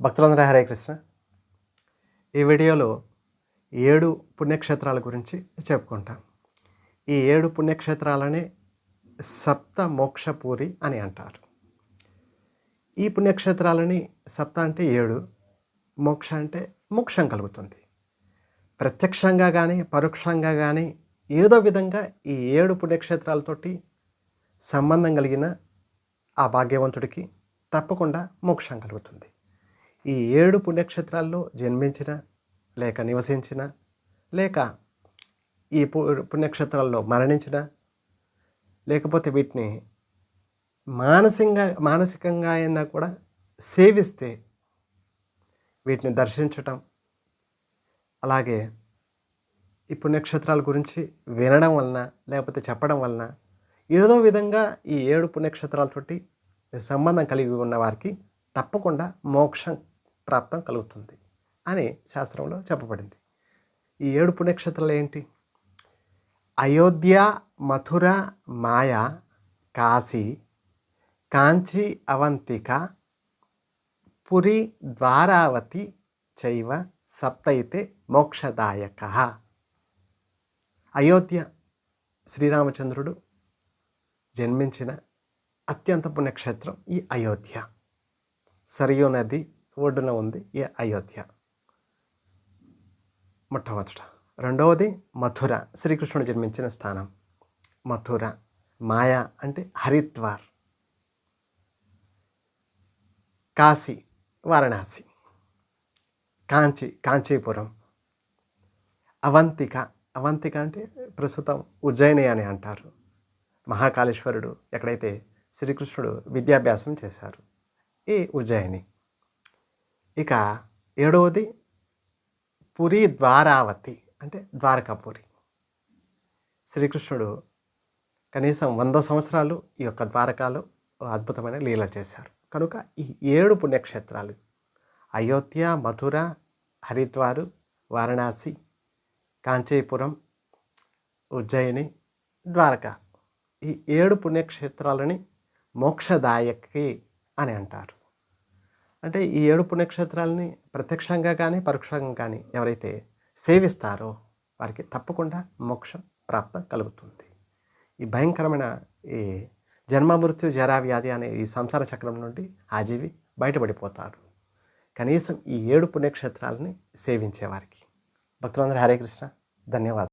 భక్తులందరూ హరే కృష్ణ. ఈ వీడియోలో ఏడు పుణ్యక్షేత్రాల గురించి చెప్పుకుంటాం. ఈ ఏడు పుణ్యక్షేత్రాలనే సప్త మోక్షపూరి అని అంటారు. ఈ పుణ్యక్షేత్రాలని సప్త అంటే ఏడు మోక్ష అంటే మోక్షం కలుగుతుంది. ప్రత్యక్షంగా కానీ పరోక్షంగా కానీ ఏదో విధంగా ఈ ఏడు పుణ్యక్షేత్రాలతోటి సంబంధం కలిగిన ఆ భాగ్యవంతుడికి తప్పకుండా మోక్షం కలుగుతుంది. ఈ ఏడు పుణ్యక్షేత్రాల్లో జన్మించిన లేక నివసించిన లేక ఈ పుణ్యక్షేత్రాల్లో మరణించిన లేకపోతే వీటిని మానసికంగా మానసికంగా అయినా కూడా సేవిస్తే వీటిని దర్శించటం అలాగే ఈ పుణ్యక్షేత్రాల గురించి వినడం వలన లేకపోతే చెప్పడం వలన ఏదో విధంగా ఈ ఏడు పుణ్యక్షేత్రాలతోటి సంబంధం కలిగి ఉన్న వారికి తప్పకుండా మోక్షం ప్రాప్తం కలుగుతుంది అని శాస్త్రంలో చెప్పబడింది. ఈ ఏడు పుణ్యక్షేత్రాలు ఏంటి? అయోధ్య మథుర మాయ కాశీ కాంచీ అవంతిక పురి ద్వారావతి చైవ సప్తైతే మోక్షదాయక. అయోధ్య శ్రీరామచంద్రుడు జన్మించిన అత్యంత పుణ్యక్షేత్రం ఈ అయోధ్య. సరియు నది ఒడ్డున ఉంది. ఈ అయోధ్య. మొట్టమొదట. రెండవది మథుర. శ్రీకృష్ణుడు జన్మించిన స్థానం. మథుర. మాయా అంటే హరిద్వార్. కాశీ. వారణాసి. కాంచి కాంచీపురం. అవంతిక. అవంతిక అంటే ప్రస్తుతం ఉజ్జయిని అని అంటారు. మహాకాళేశ్వరుడు ఎక్కడైతే శ్రీకృష్ణుడు విద్యాభ్యాసం చేశారు. ఈ ఉజ్జయిని. ఇక ఏడవది పురి ద్వారావతి అంటే ద్వారకాపురి. శ్రీకృష్ణుడు కనీసం వంద సంవత్సరాలు ఈ యొక్క ద్వారకాలో అద్భుతమైన లీల చేశారు. కనుక ఈ ఏడు పుణ్యక్షేత్రాలు అయోధ్య మథుర హరిద్వారు వారణాసి కాంచీపురం ఉజ్జయిని ద్వారకా ఈ ఏడు పుణ్యక్షేత్రాలని మోక్షదాయకి అని అంటారు. అంటే ఈ ఏడు పుణ్యక్షేత్రాలని ప్రత్యక్షంగా కానీ పరోక్షంగా కానీ ఎవరైతే సేవిస్తారో వారికి తప్పకుండా మోక్షం ప్రాప్తం కలుగుతుంది. ఈ భయంకరమైన ఈ జన్మ మృత్యు జరా వ్యాధి అనే ఈ సంసార చక్రం నుండి ఆ జీవి కనీసం ఈ ఏడు పుణ్యక్షేత్రాలని సేవించేవారికి భక్తులందరూ హరే కృష్ణ. ధన్యవాదాలు.